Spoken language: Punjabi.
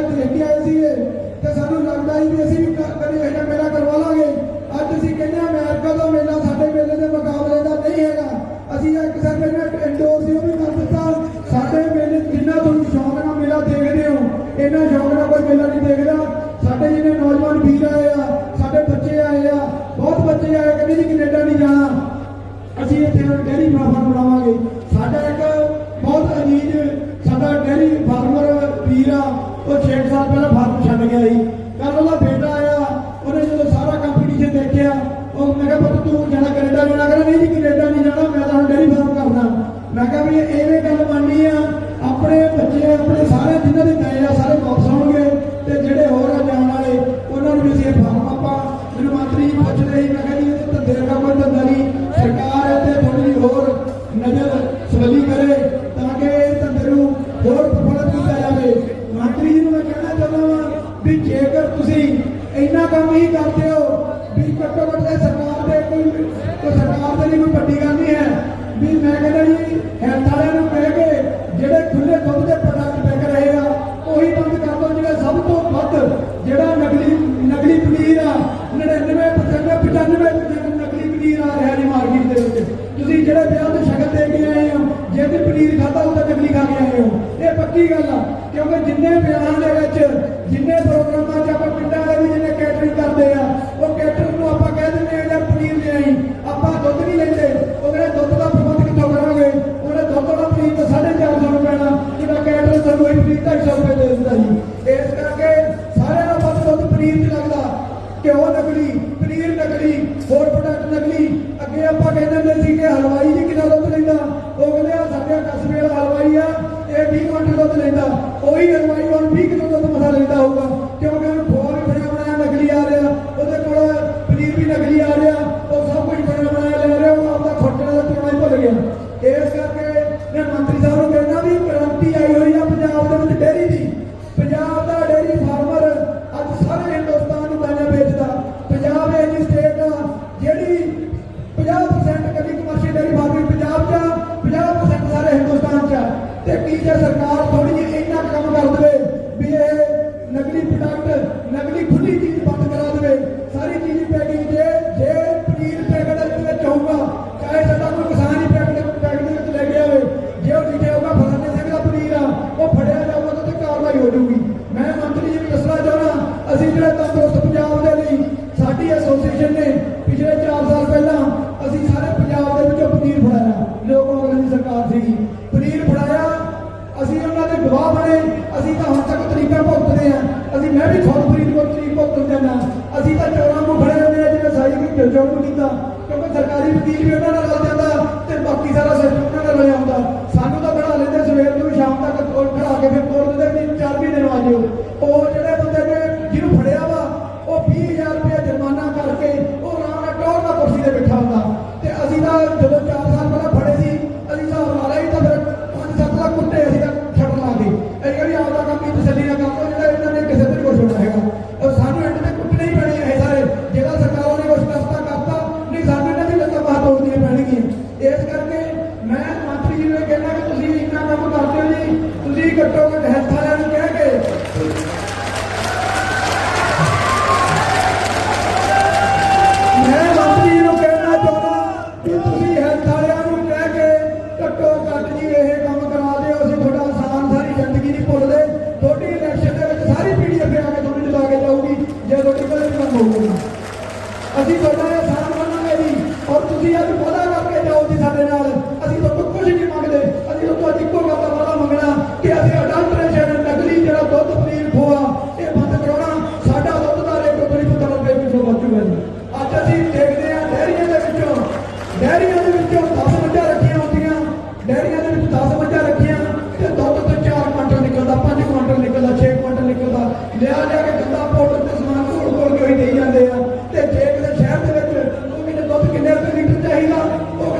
ਅੱਜ ਲੈ ਆਏ ਸੀਗੇ ਤੇ ਸਾਨੂੰ ਲੱਗਦਾ ਸੀ ਵੀ ਅਸੀਂ ਕਦੇ ਇਹਦਾ ਮੇਲਾ ਕਰਵਾ ਲਾਂਗੇ। ਅੱਜ ਅਸੀਂ ਕਹਿੰਦੇ ਆ ਅਮਰੀਕਾ ਦਾ ਮੇਲਾ ਸਾਡੇ ਮੇਲੇ ਦੇ ਮੁਕਾਬਲੇ ਦਾ ਨਹੀਂ ਹੈਗਾ। ਅਸੀਂ ਇਹ ਕਿਸੇ ਨੇ ਇੰਡੋਰ ਸੀ, ਉਹ ਵੀ ਕਰ ਦਿੱਤਾ। ਸਾਡੇ ਮੇਲੇ ਜਿੰਨਾ ਤੁਸੀਂ ਸ਼ੌਕ ਨਾਲ ਮੇਲਾ ਦੇਖਦੇ ਹੋ ਇਹਨਾਂ ਸ਼ੌਕ ਨਾਲ ਕੋਈ ਮੇਲਾ ਨਹੀਂ ਦੇਖਦਾ। ਸਾਡੇ ਜਿਹੜੇ ਨੌਜਵਾਨ ਵੀਰ ਆਏ ਆ, ਸਾਡੇ ਬੱਚੇ ਆਏ ਆ, ਬਹੁਤ ਬੱਚੇ ਆਏ ਕਹਿੰਦੇ ਜੀ ਕੈਨੇਡਾ ਨਹੀਂ ਜਾਣਾ। ਅਸੀਂ ਇੱਥੇ ਡੈਰੀ ਫਾਰਮ ਬਣਾਵਾਂਗੇ। ਅਗਰ ਤੁਸੀਂ ਇੰਨਾ ਕੰਮ ਹੀ ਕਰਦੇ ਹੋ ਵੀ ਘੱਟੋ ਘੱਟ ਇਹ ਸਰਕਾਰ ਦੇ ਕੋਈ ਕੋਈ ਸਰਕਾਰ ਦੇ ਲਈ ਕੋਈ ਵੱਡੀ ਗੱਲ ਨਹੀਂ ਹੈ। ਵੀ ਮੈਂ ਕਹਿੰਦਾ ਜੀ ਹੈਲਥ ਵਾਲਿਆਂ ਨੂੰ ਕਹਿ ਕੇ ਜਿਹੜੇ ਖੁੱਲੇ ਦੁੱਧ ਦੇ ਪ੍ਰੋਡਕਟ ਵਿਕ ਰਹੇ ਆ, ਉਹੀ ਬੰਦ ਕਰ ਦੋ ਜਿਹੜਾ ਸਭ ਤੋਂ ਵੱਧ ਜਿਹੜਾ ਨਕਲੀ ਨਕਲੀ ਪਨੀਰ ਆ 99% 95% ਨਕਲੀ ਪਨੀਰ ਆ ਰਿਹਾ ਜੀ ਮਾਰਕੀਟ ਦੇ ਵਿੱਚ। ਤੁਸੀਂ ਜਿਹੜੇ ਵਿਆਹ ਤੇ ਸ਼ਕਲ ਦੇ ਕੇ ਆਏ ਹੋ, ਜੇ ਤੇ ਪਨੀਰ ਖਾਦਾ ਤਾਂ ਨਕਲੀ ਖਾ ਕੇ ਆਏ ਹੋ। ਇਹ ਪੱਕੀ ਗੱਲ ਆ, ਕਿਉਂਕਿ ਜਿੰਨੇ ਵਿਆਹਾਂ ਦੇ ਵਿੱਚ, ਜਿੰਨੇ ਸਰੋਤ ਕਹਿੰਦੇ ਹੁੰਦੇ ਸੀ ਕਿ ਹਲਵਾਈ ਵੀ ਕਿਲੋ ਦੁੱਧ ਲੈਂਦਾ ਉਹ ਵਧੂਗੀ ਮੈਂ ਮੰਤਰੀ ਜੀ ਨੂੰ ਦੱਸਣਾ ਚਾਹਣਾ ਅਸੀਂ ਜਿਹੜਾ ਤੰਦਰੁਸਤ ਪੰਜਾਬ ਦੇ ਲਈ ਸਾਡੀ ਐਸੋਸੀਏਸ਼ਨ ਨੇ ਪਿਛਲੇ 4 ਸਾਲ ਪਹਿਲਾਂ ਅਸੀਂ ਸਾਰੇ ਪੰਜਾਬ ਦੇ ਵਿੱਚੋਂ ਪਨੀਰ ਫੜਾਇਆ। ਲੋਕ ਕਾਂਗਰਸ ਦੀ ਸਰਕਾਰ ਸੀਗੀ। ਪਨੀਰ ਫੜਾਇਆ, ਅਸੀਂ ਉਹਨਾਂ ਦੇ ਗਵਾਹ ਬਣੇ, ਅਸੀਂ ਤਾਂ ਹੁਣ ਤੱਕ ਤਰੀਕਾ ਭੁਗਤਦੇ ਆ ਅਸੀਂ ਮੈਂ ਵੀ ਖੁਦ ਫਰੀਦਕੋਟ ਤਰੀਕ ਭੁਗਤਦੇ ਨਾ ਅਸੀਂ ਤਾਂ ਚੋਰਾਂ ਨੂੰ ਫੜੇ ਹੁੰਦੇ ਆ ਜਿਵੇਂ ਸਾਈ ਨੂੰ ਜੋਜੋਂ ਨੂੰ ਕੀਤਾ। ਕਿਉਂਕਿ ਸਰਕਾਰੀ ਵਕੀਲ ਵੀ ਉਹਨਾਂ ਨਾਲ ਲੱਗ ਜਾਂਦਾ ਤੇ ਬਾਕੀ ਸਾਰਾ ਸਿਸਟਮ ਉਹਨਾਂ ਨਾਲ ਰਲਿਆ ਹੁੰਦਾ। ਸਾਨੂੰ ਤਾਂ ਬਣਾ ਲੈਂਦੇ ਸਵੇਰ ਤੋਂ ਸ਼ਾਮ ਤੱਕ ਕੋਲ ਖੜਾ ਕੇ ਫਿਰ ਕੋਲ Así que, Leila.